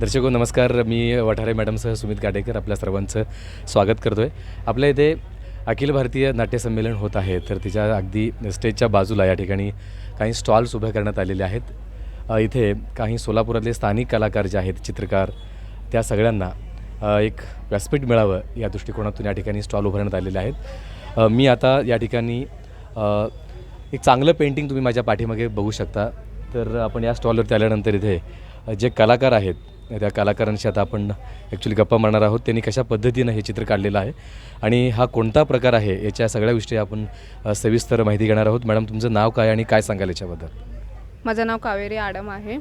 दर्शको नमस्कार. मी वठारे मॅडमसह सुमित गाडेकर आपल्या सर्वांचं स्वागत करतो आहे आपल्या इथे अखिल भारतीय नाट्यसंमेलन होत आहे. तर तिच्या अगदी स्टेजच्या बाजूला या ठिकाणी काही स्टॉल्स उभे करण्यात आलेले आहेत. इथे काही सोलापुरातले स्थानिक कलाकार जे आहेत चित्रकार त्या सगळ्यांना एक व्यासपीठ मिळावं या दृष्टिकोनातून या ठिकाणी स्टॉल उभारण्यात आलेले आहेत. मी आता या ठिकाणी एक चांगलं पेंटिंग तुम्ही माझ्या पाठीमागे बघू शकता. तर आपण या स्टॉलवरती आल्यानंतर इथे जे कलाकार आहेत त्या कलाकारांशी आता आपण ॲक्च्युली गप्पा मारणार आहोत. त्यांनी कशा पद्धतीनं हे चित्र काढलेलं आहे? आणि हा कोणता प्रकार आहे? याच्या सगळ्या विषयी आपण सविस्तर माहिती घेणार आहोत. मॅडम तुमचं नाव काय आणि काय सांगाल याच्याबद्दल? माझं नाव कावेरी आडम आहे.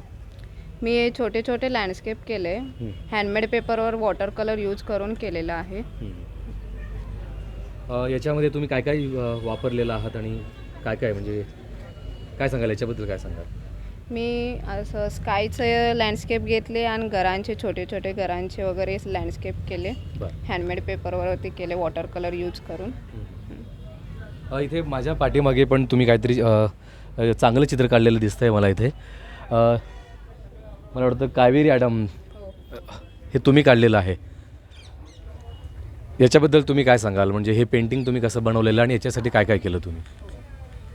मी छोटे छोटे लँडस्केप केले. हँडमेड पेपरवर वॉटर कलर यूज करून केलेलं आहे. अ, याच्यामध्ये तुम्ही काय काय अ, वापरलेलं आहात आणि काय काय म्हणजे काय सांगाल? याच्याबद्दल काय सांगाल? मी असं स्कायचं लँडस्केप घेतले आणि घरांचे छोटे छोटे घरांचे वगैरे लँडस्केप केले. हँडमेड पेपरवरती केले वॉटर कलर यूज करून. अ, इथे माझ्या पाठीमागे पण तुम्ही काहीतरी अ, अ, चांगलं चित्र काढलेलं दिसतंय मला इथे. अ, मला वाटतं कावेरी मॅडम हे. तुम्ही काढलेलं आहे. याच्याबद्दल तुम्ही काय सांगाल? म्हणजे हे पेंटिंग तुम्ही कसं बनवलेलं आणि याच्यासाठी काय काय केलं तुम्ही?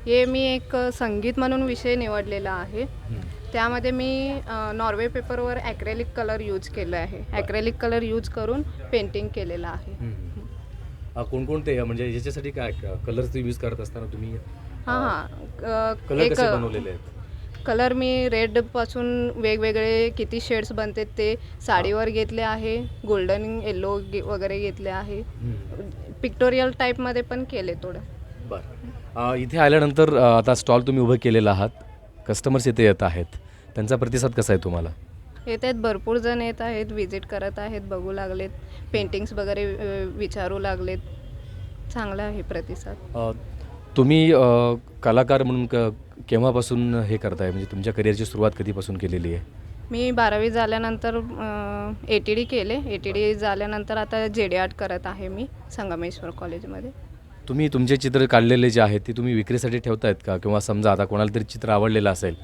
हे मी एक संगीत म्हणून विषय निवडलेला आहे. त्यामध्ये मी नॉर्वे पेपरवर ॲक्रेलिक कलर यूज केलं आहे. ॲक्रेलिक कलर यूज करून पेंटिंग केलेलं आहे. कोणकोणते म्हणजे याच्यासाठी काय कलर्स यूज करत असताना तुम्ही हां हां. कलर कसे बनवलेले आहेत? कलर मी रेडपासून वेगवेगळे किती शेड्स बनतात ते साडीवर घेतले आहे गोल्डन येल्लो वगैरे घेतले आहे. पिक्टोरियल टाईपमध्ये पण केले थोडं. बरं. इथे आल्यानंतर आता स्टॉल तुम्ही उभं केलेला आहात. कस्टमर्स इथे येत आहेत. त्यांचा प्रतिसाद कसा आहे तुम्हाला? येत आहेत भरपूर जण येत आहेत विजिट करत आहेत बघू लागलेत. पेंटिंग्स वगैरे विचारू लागलेत. चांगला आहे प्रतिसाद. तुम्ही कलाकार म्हणून क केव्हापासून हे करताय? म्हणजे तुमच्या करिअरची सुरुवात कधीपासून केलेली आहे? मी बारावी झाल्यानंतर ए टी डी केले. ए टी डी झाल्यानंतर आता जे डी आर्ट करत आहे मी संगमेश्वर कॉलेजमध्ये तुम्ही तुमचे चित्र काढलेले जे आहेत ते तुम्ही विक्रीसाठी ठेवतायत का? किंवा समजा आता कोणाला तरी चित्र आवडलेलं असेल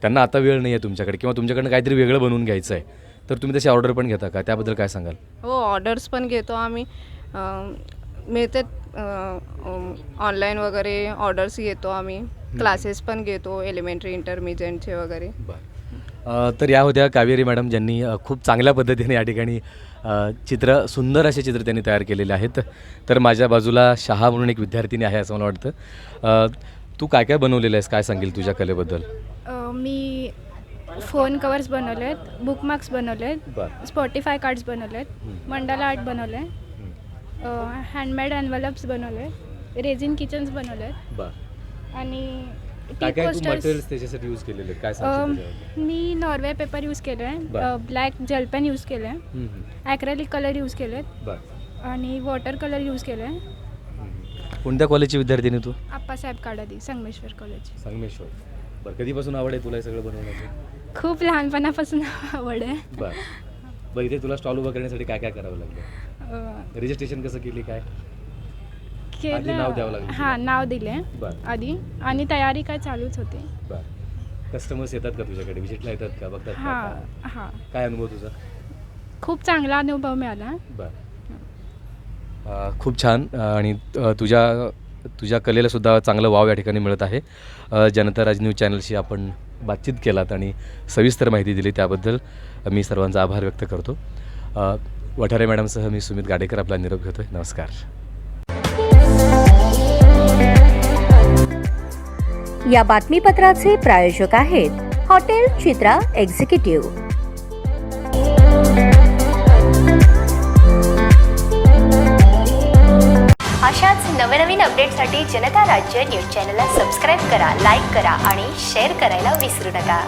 त्यांना आता वेळ नाही आहे तुमच्याकडे किंवा तुमच्याकडनं काहीतरी वेगळं बनवून घ्यायचं आहे तर तुम्ही तशी ऑर्डर पण घेता का? त्याबद्दल काय सांगाल? हो ऑर्डर्स पण घेतो आम्ही. अं, मिळतात ऑनलाईन वगैरे ऑर्डर्स घेतो आम्ही. क्लासेस पण घेतो एलिमेंटरी इंटरमिजिएटचे वगैरे. अ, तर या होत्या कावेरी मॅडम ज्यांनी खूप चांगल्या पद्धतीने या ठिकाणी चित्र सुंदर असे चित्र त्यांनी तयार केलेले आहेत. तर माझ्या बाजूला शहा म्हणून एक विद्यार्थिनी आहे असं मला वाटतं. तू काय काय बनवलेलं आहेस? काय सांगेल तुझ्या कलेबद्दल? मी फोन कवर्स बनवले आहेत बुकमार्क्स बनवले आहेत स्पॉटीफाय कार्ड्स बनवले आहेत मंडाला आर्ट बनवलं आहे हँडमेड एनवलप्स बनवले रेझिन किचन्स बनवले आहेत आणि काय काय तू मटेरियल्स त्याच्यासाठी यूज केलेले? काय सांगशील त्याच्याबद्दल? मी नॉर्वे पेपर यूज केलं आहे बरं. ब्लॅक जेल पेन यूज केलं आहे हम्म, हम्म. ॲक्रेलिक कलर यूज केले बरं आणि वॉटर कलर यूज केलं आहे. कोणत्या कॉलेजची विद्यार्थिनी तू आप्पासाहेब काडादी संगमेश्वर कॉलेज संगमेश्वर बरं कधीपासून आवड आहे तुला हे सगळं बनवण्याची खूप लहानपणापासून आवड आहे बरं बरं इथे तुला स्टॉल उभं करण्यासाठी काय काय करावं लागलं अ, रजिस्ट्रेशन कसं केली काय आधी नाव द्यावं लागलं केलं हां नाव दिले बरं. आधी. आणि तयारी काय चालूच होती. बरं. कस्टमर्स येतात का तुझ्याकडे? विजिटला येतात का? बघतात का? हां हां. काय अनुभव तुझा? खूप चांगला अनुभव मिळाला. बरं. अं, खूप छान. अं, आणि अं, तुझ्या तुझ्या कलेला सुद्धा चांगलं वाव या ठिकाणी मिळत आहे. अं, जनता राज न्यूज चॅनलशी आपण बातचीत केलात आणि सविस्तर माहिती दिली त्याबद्दल मी सर्वांचा आभार व्यक्त करतो. अं, वठारे मॅडमसह मी सुमित गाडेकर आपला निरोप घेतो नमस्कार. या बातमीपत्राचे प्रायोजक आहेत हॉटेल चित्रा एक्झिक्युटिव्ह. अशाच नवनवीन अपडेटसाठी जनता राज्य न्यूज चॅनलला सबस्क्राईब करा लाईक करा आणि शेअर करायला विसरू नका.